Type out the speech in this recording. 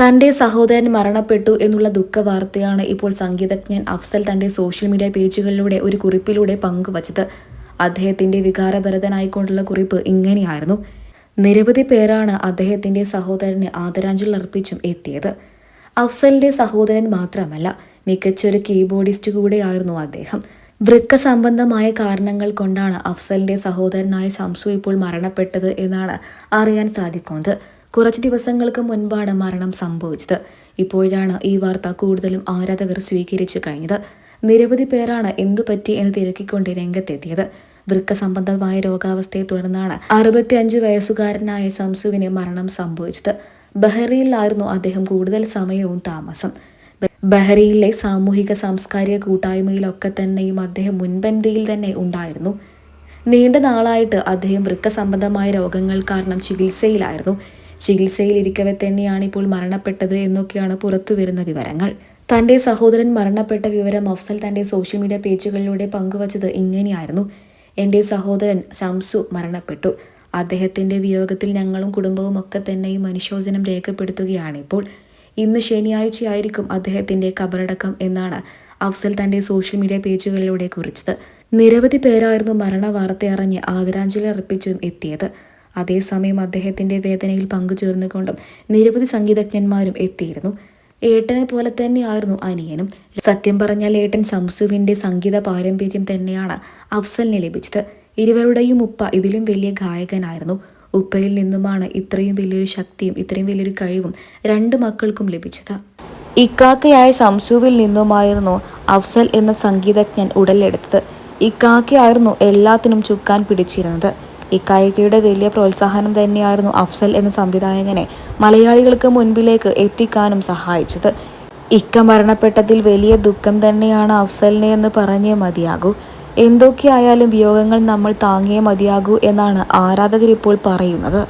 തന്റെ സഹോദരൻ മരണപ്പെട്ടു എന്നുള്ള ദുഃഖവാർത്തയാണ് ഇപ്പോൾ സംഗീതജ്ഞൻ അഫ്സൽ തന്റെ സോഷ്യൽ മീഡിയ പേജുകളിലൂടെ ഒരു കുറിപ്പിലൂടെ പങ്കുവച്ചത്. അദ്ദേഹത്തിന്റെ വികാരഭരതനായിക്കൊണ്ടുള്ള കുറിപ്പ് ഇങ്ങനെയായിരുന്നു. നിരവധി പേരാണ് അദ്ദേഹത്തിന്റെ സഹോദരന് ആദരാഞ്ജലി അർപ്പിച്ചും എത്തിയത്. അഫ്സലിന്റെ സഹോദരൻ മാത്രമല്ല മികച്ചൊരു കീബോർഡിസ്റ്റ് കൂടെയായിരുന്നു അദ്ദേഹം. വൃക്ക സംബന്ധമായ കാരണങ്ങൾ കൊണ്ടാണ് അഫ്സലിന്റെ സഹോദരനായ ശംസു ഇപ്പോൾ മരണപ്പെട്ടത് എന്നാണ് അറിയാൻ സാധിക്കുന്നത്. കുറച്ച് ദിവസങ്ങൾക്ക് മുൻപാണ് മരണം സംഭവിച്ചത്. ഇപ്പോഴാണ് ഈ വാർത്ത കൂടുതലും ആരാധകർ സ്വീകരിച്ചു കഴിഞ്ഞത്. നിരവധി പേരാണ് എന്തു പറ്റി എന്ന് തിരക്കിക്കൊണ്ട് രംഗത്തെത്തിയത്. വൃക്ക സംബന്ധമായ രോഗാവസ്ഥയെ തുടർന്നാണ് അറുപത്തിയഞ്ച് വയസ്സുകാരനായ സംസുവിന് മരണം സംഭവിച്ചത്. ബഹ്റൈനിലായിരുന്നു അദ്ദേഹം കൂടുതൽ സമയവും താമസം. ബഹ്റൈനിലെ സാമൂഹിക സാംസ്കാരിക കൂട്ടായ്മയിലൊക്കെ തന്നെയും അദ്ദേഹം മുൻപന്തിയിൽ തന്നെ ഉണ്ടായിരുന്നു. നീണ്ട നാളായിട്ട് അദ്ദേഹം വൃക്ക സംബന്ധമായ രോഗങ്ങൾ കാരണം ചികിത്സയിലായിരുന്നു. ചികിത്സയിലിരിക്കവെ തന്നെയാണ് ഇപ്പോൾ മരണപ്പെട്ടത് എന്നൊക്കെയാണ് പുറത്തുവരുന്ന വിവരങ്ങൾ. തന്റെ സഹോദരൻ മരണപ്പെട്ട വിവരം അഫ്സൽ തന്റെ സോഷ്യൽ മീഡിയ പേജുകളിലൂടെ പങ്കുവച്ചത് ഇങ്ങനെയായിരുന്നു. എന്റെ സഹോദരൻ ശംസു മരണപ്പെട്ടു. അദ്ദേഹത്തിന്റെ വിയോഗത്തിൽ ഞങ്ങളും കുടുംബവും ഒക്കെ തന്നെ ഈ അനുശോചനം രേഖപ്പെടുത്തുകയാണിപ്പോൾ. ഇന്ന് ശനിയാഴ്ചയായിരിക്കും അദ്ദേഹത്തിന്റെ കബറടക്കം എന്നാണ് അഫ്സൽ തന്റെ സോഷ്യൽ മീഡിയ പേജുകളിലൂടെ കുറിച്ചത്. നിരവധി പേരായിരുന്നു മരണ വാർത്ത അറിഞ്ഞ് ആദരാഞ്ജലി അർപ്പിച്ചും എത്തിയത്. അതേസമയം അദ്ദേഹത്തിന്റെ വേദനയിൽ പങ്കുചേർന്നുകൊണ്ടും നിരവധി സംഗീതജ്ഞന്മാരും എത്തിയിരുന്നു. ഏട്ടനെ പോലെ തന്നെയായിരുന്നു അനിയനും. സത്യം പറഞ്ഞാൽ ഏട്ടൻ സംസുവിന്റെ സംഗീത പാരമ്പര്യം തന്നെയാണ് അഫ്സലിന് ലഭിച്ചത്. ഇരുവരുടെയും ഉപ്പ ഇതിലും വലിയ ഗായകനായിരുന്നു. ഉപ്പയിൽ നിന്നുമാണ് ഇത്രയും വലിയൊരു ശക്തിയും ഇത്രയും വലിയൊരു കഴിവും രണ്ട് മക്കൾക്കും ലഭിച്ചത്. ഇക്കാക്കയായ സംസുവിൽ നിന്നുമായിരുന്നു അഫ്സൽ എന്ന സംഗീതജ്ഞൻ ഉടലെടുത്തത്. ഇക്കാക്കയായിരുന്നു എല്ലാത്തിനും ചുക്കാൻ പിടിച്ചിരുന്നത്. ഇക്കായികയുടെ വലിയ പ്രോത്സാഹനം തന്നെയായിരുന്നു അഫ്സൽ എന്ന സംവിധായകനെ മലയാളികൾക്ക് മുൻപിലേക്ക് എത്തിക്കാനും സഹായിച്ചത്. ഇക്ക മരണപ്പെട്ടതിൽ വലിയ ദുഃഖം തന്നെയാണ് അഫ്സലിനെ എന്ന് പറഞ്ഞേ മതിയാകൂ. എന്തൊക്കെയായാലും വിയോഗങ്ങൾ നമ്മൾ താങ്ങിയേ മതിയാകൂ എന്നാണ് ആരാധകരിപ്പോൾ പറയുന്നത്.